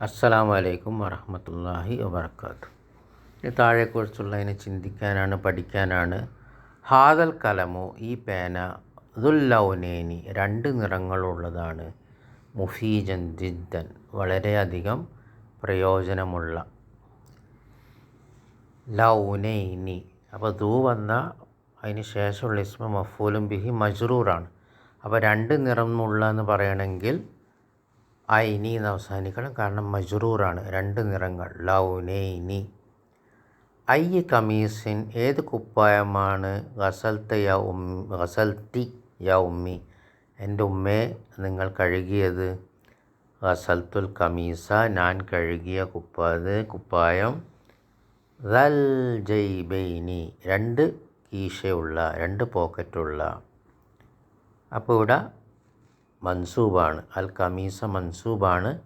അസ്സലാമു അലൈക്കും വറഹമത്തല്ലാഹി ഇനി താഴെക്കുറിച്ചുള്ളതിനെ ചിന്തിക്കാനാണ് പഠിക്കാനാണ്. ഹാദൽ കലമു ഈ പേന ദുല്ലൗനേനി രണ്ട് നിറങ്ങളുള്ളതാണ്. മുഫീജൻ ജിദ്ദൻ വളരെയധികം പ്രയോജനമുള്ള. ലൗനൈനി അപ്പോൾ ദൂ വന്ന അതിന് ശേഷമുള്ള ഇസ്മ മഫൂലും ബിഹി മജ്റൂറാണ്. അപ്പോൾ രണ്ട് നിറമുള്ള എന്ന് പറയണമെങ്കിൽ ഐനി എന്ന് അവസാനിക്കണം. കാരണം മജ്റൂറാണ്. രണ്ട് നിറങ്ങൾ. ലൗനൈനി ഐ കമീസിൻ ഏത് കുപ്പായമാണ്? ഗസൽത്ത യ ഉം ഗസൽത്തി യ ഉമ്മി. എന്റെ ഉമ്മയെ നിങ്ങൾ കഴുകിയത് ഗസൽത്തുൽ കമീസ. ഞാൻ കഴുകിയ കുപ്പാത് കുപ്പായം. ദൽ ജൈബൈനി രണ്ട് കീശയുള്ള രണ്ട് പോക്കറ്റുള്ള. അപ്പോൾ ഇവിടെ മൻസൂബാണ്. അൽ കമീസ മൻസൂബാണ്.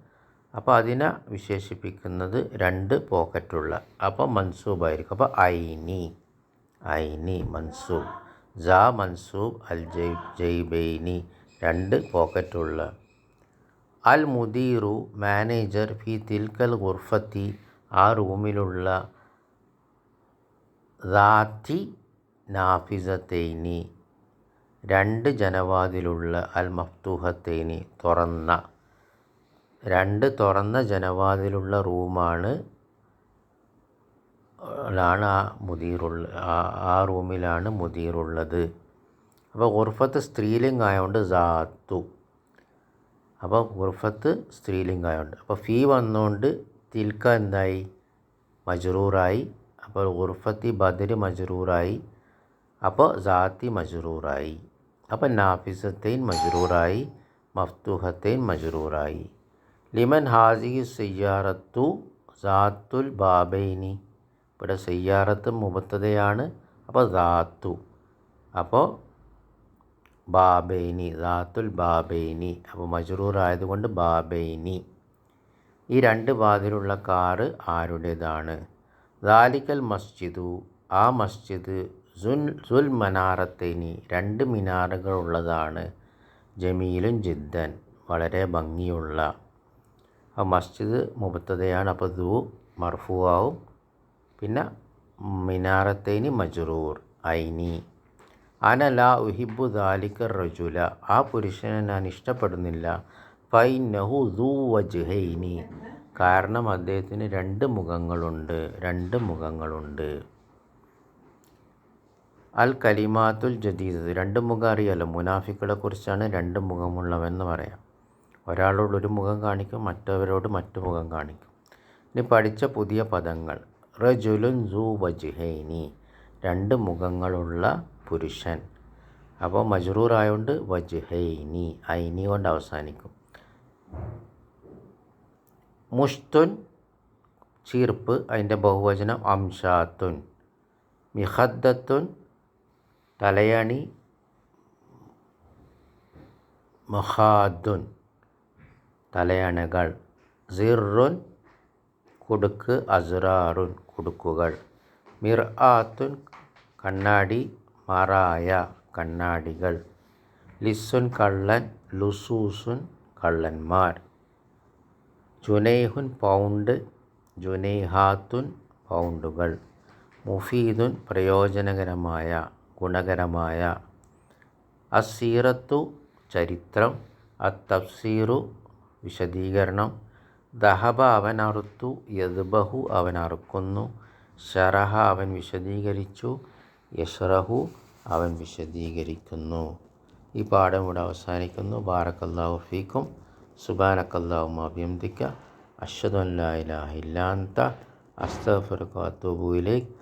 അപ്പോൾ അതിനെ വിശേഷിപ്പിക്കുന്നത് രണ്ട് പോക്കറ്റുള്ള. അപ്പോൾ മൻസൂബായിരിക്കും. അപ്പോൾ ഐനി. ഐനി മൻസൂബ്. ജ മൻസൂബ് അൽ ജൈ ജൈബൈനി. രണ്ട് പോക്കറ്റുള്ള. അൽ മുദീറു മാനേജർ ഫി തിൽക്കൽ ഗുർഫത്തി. ആ റൂമിലുള്ള ദാത്തി നാഫിസത്തൈനി രണ്ട് ജനവാതിലുള്ള അൽ മഫ്തൂഹത്തൈനി തുറന്ന രണ്ട് തുറന്ന ജനവാതിലുള്ള റൂമാണ് ാണ് ആ മുതിറുള്ള ആ റൂമിലാണ് മുദീറുള്ളത്. അപ്പോൾ ഉർഫത്ത് സ്ത്രീലിംഗായോണ്ട് സാത്തു. അപ്പോൾ ഉർഫത്ത് സ്ത്രീലിംഗായോണ്ട്. അപ്പോൾ ഫീ വന്നുകൊണ്ട് തിൽക്ക എന്തായി? മജ്റൂറായി. അപ്പോൾ ഉർഫത്തി ബദര് മജ്റൂറായി. അപ്പോൾ സാത്തി മജ്റൂറായി. അപ്പോൾ നാഫിസത്തൈൻ മജ്റൂറായി മഫ്തൂഹത്തൈൻ മജ്റൂറായി. ലിമൻ ഹാസി സയ്യാറത്തു സാത്തുൽ ബാബൈനി. ഇവിടെ സയ്യാറത്ത് മുബത്തതയാണ് അപ്പോൾ ദാത്തു അപ്പോൾ ബാബൈനി ദാത്തുൽ ബാബൈനി അപ്പോൾ മജ്റൂർ ആയതുകൊണ്ട് ബാബൈനി. ഈ രണ്ട് വാതിലുള്ള കാറ് ആരുടേതാണ്? ദാലിക്കൽ മസ്ജിദു. ആ മസ്ജിദ് സുൽ സുൽ മനാറത്തേനി രണ്ട് മിനാറുകളുള്ളതാണ്. ജമീലും ജിദ്ദൻ വളരെ ഭംഗിയുള്ള ആ മസ്ജിദ് മുബത്തതയാണ്. അപ്പോൾ ദു മർഫുവാവും. പിന്നെ മിനാറത്തേനി മജ്റൂർ ഐനി. അന ലാ ഉഹിബു ദാലിക്ക റജുല. ആ പുരുഷനെ ഞാൻ ഇഷ്ടപ്പെടുന്നില്ല. ഫൈ നഹു ദൂ വജ്ഹൈനി. കാരണം അദ്ദേഹത്തിന് രണ്ട് മുഖങ്ങളുണ്ട്. രണ്ട് മുഖങ്ങളുണ്ട്. അൽ കലിമാത്തുൽ ജദീദ്. രണ്ട് മുഖം അറിയാലോ മുനാഫിക്കുകളെ കുറിച്ചാണ് രണ്ട് മുഖമുള്ളവെന്ന് പറയാം. ഒരാളോട് ഒരു മുഖം കാണിക്കും മറ്റവരോട് മറ്റു മുഖം കാണിക്കും. ഇനി പഠിച്ച പുതിയ പദങ്ങൾ. റജുലുൻ സൂ വജ്ഹൈനി. രണ്ട് മുഖങ്ങളുള്ള പുരുഷൻ. അപ്പോൾ മജ്റൂർ ആയതുകൊണ്ട് വജ്ഹൈനി ഐനി കൊണ്ട് അവസാനിക്കും. മുഷ്തുൻ ചീർപ്പ് അതിന്റെ ബഹുവചനം അംഷാത്തുൻ മിഹദ്ദത്തുൻ തലയണി മഹാദുൻ. തലയണകൾ. സിറുൻ. കൊടുക്ക് അസുറാറുൻ. കൊടുക്കുകൾ. മിർ ആത്തുൻ കണ്ണാടി. മറായ. കണ്ണാടികൾ. ലിസുൻ കള്ളൻ. ലുസൂസുൻ കള്ളന്മാർ. ജുനൈഹുൻ പൗണ്ട്. ജുനൈഹാത്തുൻ പൗണ്ടുകൾ. മുഫീദുൻ പ്രയോജനകരമായ ഗുണകരമായ. അസീറത്തു ചരിത്രം അത്തഫ്സീറു വിശദീകരണം. ദഹബ അവൻ അറുത്തു യദ്ബഹു അവൻ അറുക്കുന്നു. ഷറഹ അവൻ വിശദീകരിച്ചു യഷ്റഹു അവൻ വിശദീകരിക്കുന്നു. ഈ പാഠം ഇവിടെ അവസാനിക്കുന്നു. ബാറക്കല്ലാഹു ഫീക്കും. സുബാനക്കല്ലാഹു അഭിയന്തിക്ക അൻ അല്ലാ ഇലാഹ ഇല്ലാന്ത അസ്തഫുർഖാത്തുബുയിലേക്ക്